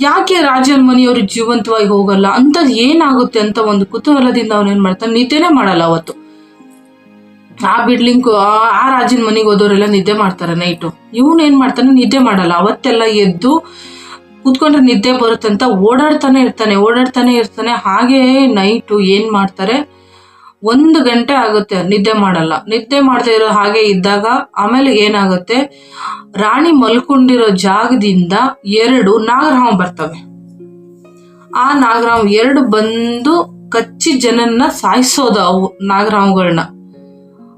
ಯಾಕೆ ರಾಜನ ಮನೆಯವರು ಜೀವಂತವಾಗಿ ಹೋಗಲ್ಲ? ಅಂಥದ್ದು ಏನಾಗುತ್ತೆ ಅಂತ ಒಂದು ಕುತೂಹಲದಿಂದ ಅವನೇನ್ ಮಾಡ್ತಾನೆ? ನಿದ್ದೆನೇ ಮಾಡಲ್ಲ ಅವತ್ತು. ಆ ಬಿಡ್ಲಿಂಗ್, ಆ ರಾಜನ ಮನೆಗೆ ಹೋದವರೆಲ್ಲ ನಿದ್ದೆ ಮಾಡ್ತಾರೆ ನೈಟು. ಇವನ್ ಏನ್ ಮಾಡ್ತಾನೆ? ನಿದ್ದೆ ಮಾಡಲ್ಲ. ಅವತ್ತೆಲ್ಲ ಎದ್ದು ಕೂತ್ಕೊಂಡ್ರೆ ನಿದ್ದೆ ಬರುತ್ತೆ ಅಂತ ಓಡಾಡ್ತಾನೆ ಇರ್ತಾನೆ ಓಡಾಡ್ತಾನೆ ಇರ್ತಾನೆ. ಹಾಗೆ ನೈಟು ಏನ್ ಮಾಡ್ತಾರೆ? ಒಂದು ಗಂಟೆ ಆಗುತ್ತೆ ನಿದ್ದೆ ಮಾಡಲ್ಲ. ನಿದ್ದೆ ಮಾಡ್ತಾ ಇರೋ ಹಾಗೆ ಇದ್ದಾಗ ಆಮೇಲೆ ಏನಾಗುತ್ತೆ? ರಾಣಿ ಮಲ್ಕೊಂಡಿರೋ ಜಾಗದಿಂದ ಎರಡು ನಾಗರಹಾವು ಬರ್ತವೆ. ಆ ನಾಗರಹಾವು ಎರಡು ಬಂದು ಕಚ್ಚಿ ಜನನ್ನ ಸಾಯಿಸೋದು ಅವು ನಾಗರಾವುಗಳನ್ನ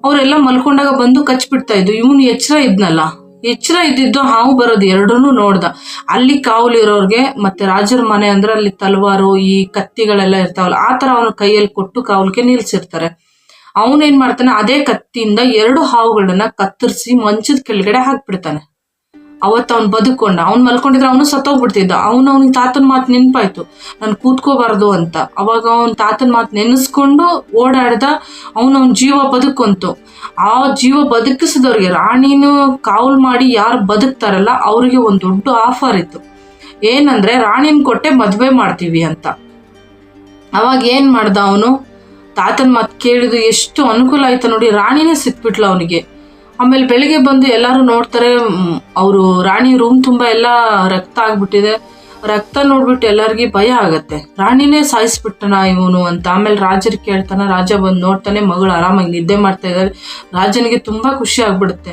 ಅವರೆಲ್ಲ ಮಲ್ಕೊಂಡಾಗ ಬಂದು ಕಚ್ಚಿಬಿಡ್ತಾ ಇದ್ದು ಇವನು ಎಚ್ಚರ ಇದ್ನಲ್ಲ. ಎಚ್ಚರ ಇದ್ದಿದ್ದು ಹಾವು ಬರೋದು ಎರಡನ್ನೂ ನೋಡ್ದ. ಅಲ್ಲಿ ಕಾವಲಿರೋರ್ಗೆ ಮತ್ತೆ ರಾಜರ ಮನೆ ಅಂದ್ರೆ ಅಲ್ಲಿ ತಲವಾರು, ಈ ಕತ್ತಿಗಳೆಲ್ಲ ಇರ್ತಾವಲ್ಲ, ಆ ತರ ಅವನ ಕೈಯಲ್ಲಿ ಕೊಟ್ಟು ಕಾವಲಿಗೆ ನಿಲ್ಸಿರ್ತಾರೆ. ಅವನೇನ್ ಮಾಡ್ತಾನೆ, ಅದೇ ಕತ್ತಿಯಿಂದ ಎರಡು ಹಾವುಗಳನ್ನ ಕತ್ತರಿಸಿ ಮಂಚದ ಕೆಳಗಡೆ ಹಾಕ್ಬಿಡ್ತಾನೆ. ಅವತ್ತು ಅವ್ನು ಬದುಕೊಂಡ, ಅವ್ನು ಮಲ್ಕೊಂಡಿದ್ರೆ ಅವನು ಸತ್ತೋಗ್ಬಿಡ್ತಿದ್ದ. ಅವನು ಅವ್ನಿಗೆ ತಾತನ ಮಾತು ನೆನಪಾಯ್ತು. ನಾನು ಕೂತ್ಕೋಬಾರ್ದು ಅಂತ. ಅವಾಗ ಅವನ ತಾತನ ಮಾತು ನೆನೆಸ್ಕೊಂಡು ಓಡಾಡ್ದ ಅವನ ಅವ್ನ ಜೀವ ಬದುಕೊಂತು. ಆ ಜೀವ ಬದುಕಿಸಿದವ್ರಿಗೆ ರಾಣಿನೂ ಕಾವಲ್ ಮಾಡಿ ಯಾರು ಬದುಕ್ತಾರಲ್ಲ, ಅವರಿಗೆ ಒಂದು ದೊಡ್ಡ ಆಫರ್ ಇತ್ತು. ಏನಂದ್ರೆ, ರಾಣಿನ ಕೊಟ್ಟೆ ಮದುವೆ ಮಾಡ್ತೀವಿ ಅಂತ. ಅವಾಗ ಏನ್ ಮಾಡ್ದ ಅವನು? ತಾತನ ಮಾತು ಕೇಳಿದು ಎಷ್ಟು ಅನುಕೂಲ ಆಯ್ತು ನೋಡಿ, ರಾಣಿನೇ ಸಿಕ್ಬಿಟ್ಲ ಅವನಿಗೆ. ಆಮೇಲೆ ಬೆಳಿಗ್ಗೆ ಬಂದು ಎಲ್ಲರೂ ನೋಡ್ತಾರೆ ಅವರು ರಾಣಿ ರೂಮ್ ತುಂಬಾ ಎಲ್ಲ ರಕ್ತ ಆಗ್ಬಿಟ್ಟಿದೆ. ರಕ್ತ ನೋಡ್ಬಿಟ್ಟು ಎಲ್ಲರಿಗೆ ಭಯ ಆಗತ್ತೆ. ರಾಣಿನೇ ಸಾಯಿಸ್ಬಿಟ್ಟನ ಇವನು ಅಂತ. ಆಮೇಲೆ ರಾಜರು ಕೇಳ್ತಾನೆ, ರಾಜ ಬಂದು ನೋಡ್ತಾನೆ, ಮಗಳು ಆರಾಮಾಗಿ ನಿದ್ದೆ ಮಾಡ್ತಾ ಇದ್ದಾರೆ ರಾಜನಿಗೆ ತುಂಬಾ ಖುಷಿ ಆಗ್ಬಿಡುತ್ತೆ.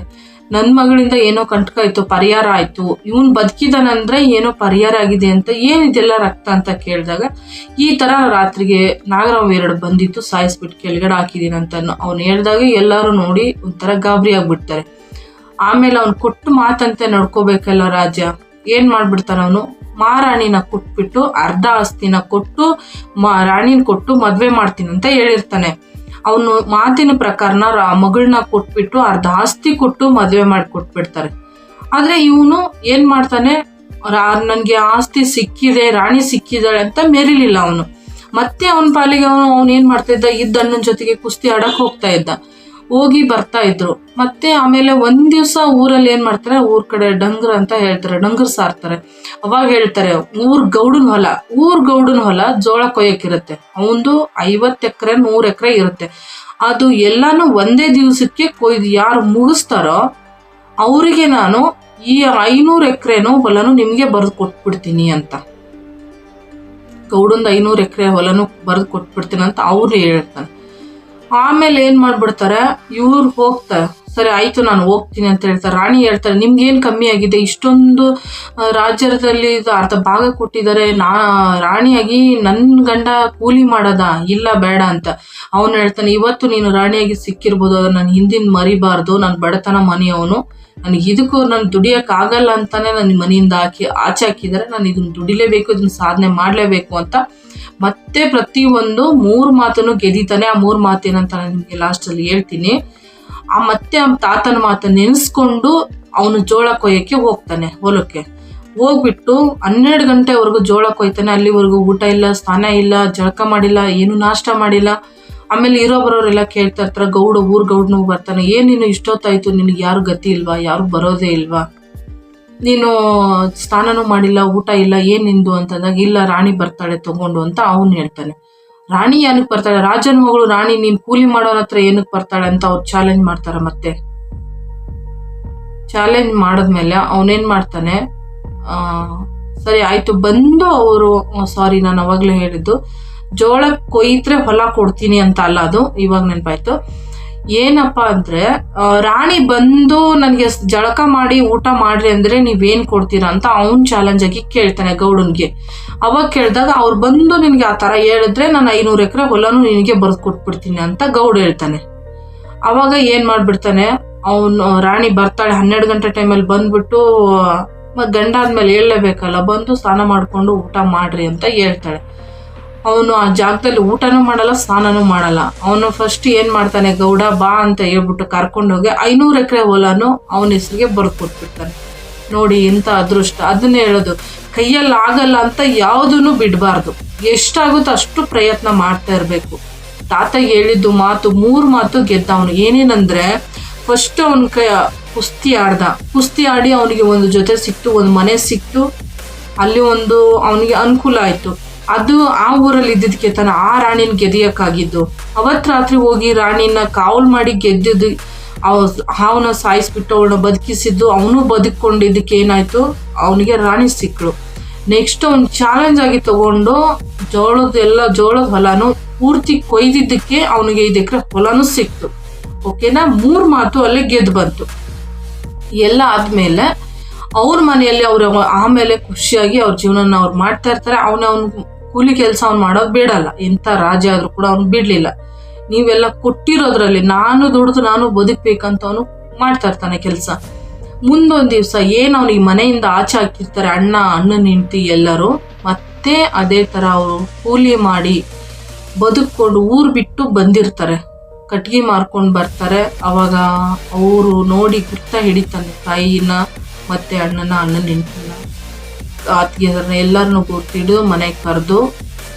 ನನ್ನ ಮಗಳಿಂದ ಏನೋ ಕಂಟಕ ಆಯ್ತು, ಪರಿಹಾರ ಆಯ್ತು, ಇವನ್ ಬದುಕಿದಾನಂದ್ರೆ ಏನೋ ಪರಿಹಾರ ಆಗಿದೆ ಅಂತ ಏನಿದೆಲ್ಲ ರಕ್ತ ಅಂತ ಕೇಳಿದಾಗ, ಈ ತರ ರಾತ್ರಿಗೆ ನಾಗರಾವ್ ಎರಡು ಬಂದಿತ್ತು ಸಾಯಿಸ್ಬಿಟ್ಟು ಕೆಳಗಡೆ ಹಾಕಿದೀನಿ ಅಂತ ಅವ್ನು ಹೇಳ್ದಾಗ ಎಲ್ಲರೂ ನೋಡಿ ಒಂಥರ ಗಾಬರಿ ಆಗ್ಬಿಡ್ತಾರೆ. ಆಮೇಲೆ ಅವ್ನು ಕೊಟ್ಟು ಮಾತಂತೆ ನಡ್ಕೋಬೇಕಲ್ಲ ರಾಜ ಏನ್ ಮಾಡ್ಬಿಡ್ತಾನ ಅವನು? ಮಹಾರಾಣಿನ ಕೊಟ್ಬಿಟ್ಟು, ಅರ್ಧ ಆಸ್ತಿನ ಕೊಟ್ಟು, ಮಾ, ರಾಣಿನ ಕೊಟ್ಟು ಮದ್ವೆ ಮಾಡ್ತೀನಿ ಅಂತ ಹೇಳಿರ್ತಾನೆ. ಅವನು ಮಾತಿನ ಪ್ರಕಾರನ ರಾ- ಮಗಳನ್ನ ಕೊಟ್ಬಿಟ್ಟು ಅರ್ಧ ಆಸ್ತಿ ಕೊಟ್ಟು ಮದುವೆ ಮಾಡಿ ಕೊಟ್ಬಿಡ್ತಾರೆ ಆದ್ರೆ ಇವನು ಏನ್ ಮಾಡ್ತಾನೆ? ನನ್ಗೆ ಆಸ್ತಿ ಸಿಕ್ಕಿದೆ, ರಾಣಿ ಸಿಕ್ಕಿದಾಳೆ ಅಂತ ಮೇರಿಲಿಲ್ಲ ಅವನು. ಮತ್ತೆ ಅವನ ಪಾಲಿಗೆ ಅವನು ಅವನು ಏನ್ ಮಾಡ್ತಾ ಇದ್ದ? ಇದ್ದ ಅಣ್ಣನ ಜೊತೆಗೆ ಕುಸ್ತಿ ಆಡಕ್ ಹೋಗ್ತಾ ಇದ್ದ. ಹೋಗಿ ಬರ್ತಾ ಇದ್ರು. ಮತ್ತೆ ಆಮೇಲೆ ಒಂದ್ ದಿವ್ಸ ಊರಲ್ಲಿ ಏನ್ ಮಾಡ್ತಾರೆ, ಊರ್ ಕಡೆ ಡಂಗ್ರ ಅಂತ ಹೇಳ್ತಾರೆ, ಡಂಗರ್ ಸಾರ್ತಾರೆ. ಅವಾಗ ಹೇಳ್ತಾರೆ, ಊರ್ ಗೌಡನ್ ಹೊಲ, ಊರ್ ಗೌಡನ್ ಹೊಲ ಜೋಳ ಕೊಯ್ಯಕ್ಕಿರುತ್ತೆ. ಅವಂದು ಐವತ್ತು ಎಕರೆ, ನೂರ್ ಎಕರೆ ಇರುತ್ತೆ. ಅದು ಎಲ್ಲಾನು ಒಂದೇ ದಿವಸಕ್ಕೆ ಕೊಯ್ದು ಯಾರು ಮುಗಿಸ್ತಾರೋ, ಅವರಿಗೆ ನಾನು ಈ ಐನೂರು ಎಕರೆನು ಹೊಲನು ನಿಮ್ಗೆ ಬರೆದು ಕೊಟ್ಬಿಡ್ತೀನಿ ಅಂತ. ಗೌಡಂದು ಐನೂರು ಎಕರೆ ಹೊಲನು ಬರೆದು ಕೊಟ್ಬಿಡ್ತೀನಿ ಅಂತ ಅವ್ರು ಹೇಳ್ತಾನೆ. ಆಮೇಲೆ ಏನ್ ಮಾಡ್ಬಿಡ್ತಾರೆ? ಇವ್ರು ಹೋಗ್ತಾರೆ. ಸರಿ, ಆಯ್ತು, ನಾನು ಹೋಗ್ತೀನಿ ಅಂತ ಹೇಳ್ತಾರೆ ರಾಣಿ ಹೇಳ್ತಾರೆ ನಿಮ್ಗೇನು ಕಮ್ಮಿ ಆಗಿದೆ? ಇಷ್ಟೊಂದು ರಾಜ್ಯದಲ್ಲಿ ಅರ್ಧ ಭಾಗ ಕೊಟ್ಟಿದ್ದಾರೆ. ನಾ, ರಾಣಿಯಾಗಿ ನನ್ನ ಗಂಡ ಕೂಲಿ ಮಾಡೋದ? ಇಲ್ಲ, ಬೇಡ ಅಂತ. ಅವನು ಹೇಳ್ತಾನೆ, ಇವತ್ತು ನೀನು ರಾಣಿಯಾಗಿ ಸಿಕ್ಕಿರ್ಬೋದು ಅದನ್ನ ನಾನು ಹಿಂದಿನ ಮರಿಬಾರ್ದು. ನನ್ನ ಬಡತನ ಮನೆಯವನು ನನಗೆ ಇದಕ್ಕೂ ನಾನು ಆಗಲ್ಲ ಅಂತಾನೆ ನನ್ನ ಮನೆಯಿಂದ ಹಾಕಿ, ಆಚೆ ಹಾಕಿದ್ದಾರೆ. ನಾನು ಇದನ್ನ ದುಡಿಲೇಬೇಕು ಇದನ್ನ ಸಾಧನೆ ಮಾಡಲೇಬೇಕು ಅಂತ. ಮತ್ತೆ ಪ್ರತಿಯೊಂದು ಮೂರು ಮಾತನ್ನು ಗೆದಿತಾನೆ. ಆ ಮೂರು ಮಾತು ಏನಂತ ನಾನು ನಿಮಗೆ ಲಾಸ್ಟಲ್ಲಿ ಹೇಳ್ತೀನಿ. ಆ ಮತ್ತೆ ತಾತನ ಮಾತು ನೆನೆಸ್ಕೊಂಡು ಅವನು ಜೋಳ ಕೊಯ್ಯಕ್ಕೆ ಹೋಗ್ತಾನೆ ಹೊಲಕ್ಕೆ. ಹೋಗ್ಬಿಟ್ಟು ಹನ್ನೆರಡು ಗಂಟೆವರೆಗೂ ಜೋಳ ಕೊಯ್ತಾನೆ. ಅಲ್ಲಿವರೆಗೂ ಊಟ ಇಲ್ಲ, ಸ್ನಾನ ಇಲ್ಲ, ಜಳಕ ಮಾಡಿಲ್ಲ, ಏನು ನಾಷ್ಟ ಮಾಡಿಲ್ಲ. ಆಮೇಲೆ ಇರೋ ಬರೋರೆಲ್ಲ ಕೇಳ್ತಾ ಇರ್ತಾರೆ, ಗೌಡ ಊರ್ ಗೌಡನು ಬರ್ತಾನೆ. ಏನ್ ನೀನು ಇಷ್ಟೊತ್ತಾಯ್ತು? ನಿನಗೆ ಯಾರು ಗತಿ ಇಲ್ವಾ? ಯಾರು ಬರೋದೇ ಇಲ್ವಾ? ನೀನು ಸ್ನಾನನೂ ಮಾಡಿಲ್ಲ, ಊಟ ಇಲ್ಲ, ಏನ್ ಅಂತಂದಾಗ, ಇಲ್ಲ, ರಾಣಿ ಬರ್ತಾಳೆ ತಗೊಂಡು ಅಂತ ಅವನು ಹೇಳ್ತಾನೆ. ರಾಣಿ ಏನಕ್ಕೆ ಬರ್ತಾಳೆ? ರಾಜನ ಮಗಳು ರಾಣಿ, ನೀನ್ ಕೂಲಿ ಮಾಡೋರ ಹತ್ರ ಏನಕ್ಕೆ ಬರ್ತಾಳೆ ಅಂತ ಅವ್ರು ಚಾಲೆಂಜ್ ಮಾಡ್ತಾರ ಮತ್ತೆ. ಚಾಲೆಂಜ್ ಮಾಡಿದ್ಮೇಲೆ ಅವನೇನ್ ಮಾಡ್ತಾನೆ ಸರಿ ಆಯ್ತು, ಬಂದು ಅವರು ಸಾರಿ ನಾನು ಅವಾಗ್ಲೇ ಹೇಳಿದ್ದು, ಜೋಳ ಕೊಯ್ತ್ರೆ ಹೊಲ ಕೊಡ್ತೀನಿ ಅಂತ ಅಲ್ಲ ಅದು, ಇವಾಗ ನೆನಪಾಯ್ತು. ಏನಪ್ಪಾ ಅಂದ್ರೆ ರಾಣಿ ಬಂದು ನನಗೆ ಜಳಕ ಮಾಡಿ ಊಟ ಮಾಡ್ರಿ ಅಂದ್ರೆ ನೀವೇನ್ ಕೊಡ್ತೀರಾ ಅಂತ ಅವ್ನು ಚಾಲೆಂಜ್ ಆಗಿ ಕೇಳ್ತಾನೆ ಗೌಡನ್ಗೆ. ಅವಾಗ ಕೇಳಿದಾಗ ಅವ್ರು ಬಂದು ನಿನ್ಗೆ ಆ ತರ ಹೇಳಿದ್ರೆ ನಾನು ಐನೂರು ಎಕರೆ ಹೊಲನು ನಿನಗೆ ಬರ್ದು ಕೊಟ್ಬಿಡ್ತೀನಿ ಅಂತ ಗೌಡ ಹೇಳ್ತಾನೆ. ಅವಾಗ ಏನ್ ಮಾಡ್ಬಿಡ್ತಾನೆ, ಅವನು ರಾಣಿ ಬರ್ತಾಳೆ ಹನ್ನೆರಡು ಗಂಟೆ ಟೈಮಲ್ಲಿ ಬಂದ್ಬಿಟ್ಟು ಗಂಡ ಆದ್ಮೇಲೆ ಹೇಳಲೇಬೇಕಲ್ಲ, ಬಂದು ಸ್ನಾನ ಮಾಡ್ಕೊಂಡು ಊಟ ಮಾಡ್ರಿ ಅಂತ ಹೇಳ್ತಾಳೆ. ಅವನು ಆ ಜಾಗದಲ್ಲಿ ಊಟನೂ ಮಾಡಲ್ಲ, ಸ್ನಾನನೂ ಮಾಡಲ್ಲ. ಅವನು ಫಸ್ಟ್ ಏನ್ ಮಾಡ್ತಾನೆ, ಗೌಡ ಬಾ ಅಂತ ಹೇಳ್ಬಿಟ್ಟು ಕರ್ಕೊಂಡೋಗಿ ಐನೂರು ಎಕರೆ ಹೊಲನು ಅವನ ಹೆಸರಿಗೆ ಬರ್ದು ಕೊಟ್ಬಿಡ್ತಾನೆ ನೋಡಿ ಎಂತ ಅದೃಷ್ಟ. ಅದನ್ನೇ ಹೇಳೋದು, ಕೈಯಲ್ಲಿ ಆಗಲ್ಲ ಅಂತ ಯಾವುದನ್ನು ಬಿಡಬಾರ್ದು. ಎಷ್ಟಾಗುತ್ತೋ ಅಷ್ಟು ಪ್ರಯತ್ನ ಮಾಡ್ತಾ ಇರಬೇಕು. ತಾತ ಹೇಳಿದ್ದು ಮಾತು, ಮೂರು ಮಾತು ಗೆದ್ದ ಅವನು. ಏನೇನಂದ್ರೆ ಫಸ್ಟ್ ಅವನ ಕೈ ಕುಸ್ತಿ ಆಡ್ದ. ಕುಸ್ತಿ ಆಡಿ ಅವನಿಗೆ ಒಂದು ಜೊತೆ ಸಿಕ್ತು, ಒಂದು ಮನೆ ಸಿಕ್ತು. ಅಲ್ಲಿ ಒಂದು ಅವನಿಗೆ ಅನುಕೂಲ ಆಯ್ತು. ಅದು ಆ ಊರಲ್ಲಿ ಇದ್ದಿದ್ದಕ್ಕೆ ತನ್ನ ಆ ರಾಣಿನ ಗೆದಿಯಕ್ಕಾಗಿದ್ದು. ಅವತ್ ರಾತ್ರಿ ಹೋಗಿ ರಾಣಿನ ಕಾವಲ್ ಮಾಡಿ ಗೆದ್ದಿದ್ದು ಹಾವನ್ನ ಸಾಯಿಸ್ಬಿಟ್ಟು ಅವಳನ್ನ ಬದುಕಿಸಿದ್ದು, ಅವನು ಬದುಕೊಂಡಿದ್ದಕ್ಕೆ ಏನಾಯ್ತು? ಅವನಿಗೆ ರಾಣಿ ಸಿಕ್ಕಳು. ನೆಕ್ಸ್ಟ್ ಅವ್ನು ಚಾಲೆಂಜ್ ಆಗಿ ತಗೊಂಡು ಜೋಳದ ಎಲ್ಲ ಜೋಳದ ಹೊಲನು ಪೂರ್ತಿ ಕೊಯ್ದಿದ್ದಕ್ಕೆ ಅವನಿಗೆ ಐದು ಎಕರೆ ಹೊಲನೂ ಸಿಕ್ತು. ಓಕೆನಾ ಮೂರ್ ಮಾತು ಅಲ್ಲಿ ಗೆದ್ದು ಬಂತು. ಎಲ್ಲ ಆದ್ಮೇಲೆ ಅವ್ರ ಮನೆಯಲ್ಲಿ ಅವ್ರ ಆಮೇಲೆ ಖುಷಿಯಾಗಿ ಅವ್ರ ಜೀವನನ ಅವ್ರು ಮಾಡ್ತಾ ಇರ್ತಾರೆ. ಅವನ ಅವ್ನ ಕೂಲಿ ಕೆಲಸ ಅವ್ನು ಮಾಡೋದು ಬೇಡಲ್ಲ. ಎಂತ ರಾಜ ಆದ್ರೂ ಕೂಡ ಅವ್ನು ಬಿಡಲಿಲ್ಲ. ನೀವೆಲ್ಲ ಕೊಟ್ಟಿರೋದ್ರಲ್ಲಿ ನಾನು ದುಡ್ದು ನಾನು ಬದುಕ್ಬೇಕಂತ ಅವನು ಮಾಡ್ತಾ ಇರ್ತಾನೆ ಕೆಲಸ. ಮುಂದೊಂದ್ ದಿವ್ಸ ಏನ್ ಈ ಮನೆಯಿಂದ ಆಚೆ ಹಾಕಿರ್ತಾರೆ, ಅಣ್ಣ, ಅಣ್ಣನ ಹೆಂಡತಿ ಎಲ್ಲರೂ, ಮತ್ತೆ ಅದೇ ತರ ಅವರು ಕೂಲಿ ಮಾಡಿ ಬದುಕೊಂಡು ಊರ್ ಬಿಟ್ಟು ಬಂದಿರ್ತಾರೆ. ಕಟ್ಗೆ ಮಾರ್ಕೊಂಡು ಬರ್ತಾರೆ. ಅವಾಗ ಅವರು ನೋಡಿ ಗುರ್ತ ಹಿಡಿತಾನೆ ತಾಯಿನ, ಮತ್ತೆ ಅಣ್ಣನ ಅಣ್ಣನ ಹೆಂಡತಿನ. ಅತ್ತಿಗೆ ಎಲ್ಲರನ್ನು ಗುರ್ತಿಡಿದು ಮನೆಗೆ ಕರೆದು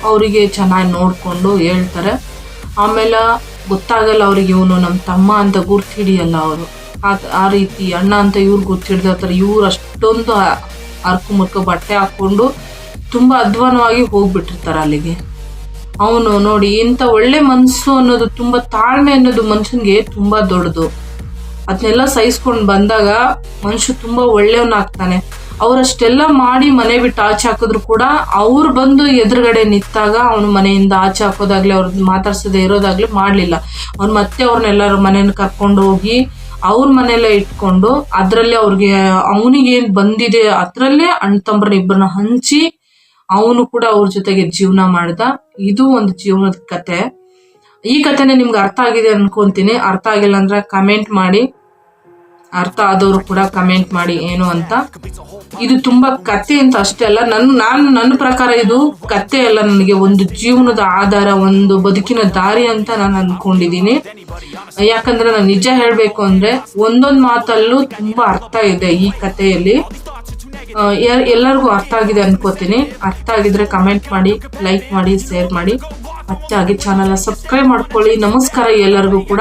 ಅವರಿಗೆ ಚೆನ್ನಾಗಿ ನೋಡಿಕೊಂಡು ಹೇಳ್ತಾರೆ. ಆಮೇಲೆ ಗೊತ್ತಾಗಲ್ಲ ಅವ್ರಿಗೆ ಇವನು ನಮ್ಮ ತಮ್ಮ ಅಂತ ಗುರ್ತು ಹಿಡಿಯಲ್ಲ ಅವರು. ಆ ಆ ರೀತಿ ಅಣ್ಣ ಅಂತ ಇವ್ರು ಗುರ್ತು ಹಿಡ್ದಿರ್ತಾರೆ ಇವ್ರು ಅಷ್ಟೊಂದು ಅರ್ಕು ಮುರ್ಕು ಬಟ್ಟೆ ಹಾಕ್ಕೊಂಡು ತುಂಬ ಅಧ್ವಾನವಾಗಿ ಹೋಗ್ಬಿಟ್ಟಿರ್ತಾರೆ ಅಲ್ಲಿಗೆ. ಅವನು ನೋಡಿ ಇಂಥ ಒಳ್ಳೆ ಮನಸ್ಸು ಅನ್ನೋದು ತುಂಬ ತಾಳ್ಮೆ ಅನ್ನೋದು ಮನುಷ್ಯನಿಗೆ ತುಂಬ ದೊಡ್ಡದು. ಅದನ್ನೆಲ್ಲ ಸಹಿಸ್ಕೊಂಡು ಬಂದಾಗ ಮನುಷ್ಯ ತುಂಬ ಒಳ್ಳೆಯವನಾಗ್ತಾನೆ. ಅವರಷ್ಟೆಲ್ಲ ಮಾಡಿ ಮನೆ ಬಿಟ್ಟು ಆಚೆ ಹಾಕಿದ್ರು ಕೂಡ ಅವ್ರು ಬಂದು ಎದುರುಗಡೆ ನಿಂತಾಗ ಅವನು ಮನೆಯಿಂದ ಆಚೆ ಹಾಕೋದಾಗ್ಲಿ, ಅವ್ರ ಮಾತಾಡ್ಸೋದೇ ಇರೋದಾಗ್ಲಿ ಮಾಡಲಿಲ್ಲ. ಅವ್ನು ಮತ್ತೆ ಅವ್ರನ್ನೆಲ್ಲರೂ ಮನೆಯನ್ನು ಕರ್ಕೊಂಡು ಹೋಗಿ ಅವ್ರ ಮನೆಯಲ್ಲೇ ಇಟ್ಕೊಂಡು ಅದರಲ್ಲೇ ಅವ್ರಿಗೆ ಅವನಿಗೇನು ಬಂದಿದೆ ಅದರಲ್ಲೇ ಅಣ್ಣ ತಮ್ಮರನ್ನ ಇಬ್ಬರನ್ನ ಹಂಚಿ ಅವನು ಕೂಡ ಅವ್ರ ಜೊತೆಗೆ ಜೀವನ ಮಾಡ್ದ. ಇದು ಒಂದು ಜೀವನದ ಕತೆ. ಈ ಕಥೆನೇ ನಿಮ್ಗೆ ಅರ್ಥ ಆಗಿದೆ ಅನ್ಕೊಂತೀನಿ. ಅರ್ಥ ಆಗಿಲ್ಲ ಅಂದ್ರೆ ಕಮೆಂಟ್ ಮಾಡಿ. ಅರ್ಥ ಆದವರು ಕೂಡ ಕಮೆಂಟ್ ಮಾಡಿ ಏನು ಅಂತ. ಇದು ತುಂಬಾ ಕತೆ ಅಂತ ಅಷ್ಟೇ ಅಲ್ಲ ನನ್ನ ನಾನು ನನ್ನ ಪ್ರಕಾರ ಇದು ಕತೆ ಅಲ್ಲ ನನಗೆ ಒಂದು ಜೀವನದ ಆಧಾರ ಒಂದು ಬದುಕಿನ ದಾರಿ ಅಂತ ನಾನು ಅನ್ಕೊಂಡಿದ್ದೀನಿ ಯಾಕಂದ್ರೆ ನಾನು ನಿಜ ಹೇಳಬೇಕು ಅಂದ್ರೆ ಒಂದೊಂದು ಮಾತಲ್ಲೂ ತುಂಬಾ ಅರ್ಥ ಇದೆ ಈ ಕಥೆಯಲ್ಲಿ. ಆ, ಎಲ್ಲರಿಗೂ ಅರ್ಥ ಆಗಿದೆ ಅನ್ಕೋತೀನಿ. ಅರ್ಥ ಆಗಿದ್ರೆ ಕಮೆಂಟ್ ಮಾಡಿ ಲೈಕ್ ಮಾಡಿ ಶೇರ್ ಮಾಡಿ. ಮತ್ತೆ ಹಾಗೆ ಚಾನಲ್ನ ಸಬ್ಸ್ಕ್ರೈಬ್ ಮಾಡ್ಕೊಳ್ಳಿ. ನಮಸ್ಕಾರ ಎಲ್ಲರಿಗೂ ಕೂಡ.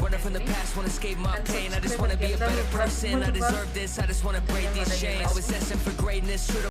Running from the past, wanna escape my pain. I just wanna be a better person. I deserve this. I just wanna break these chains. Always asking for greatness.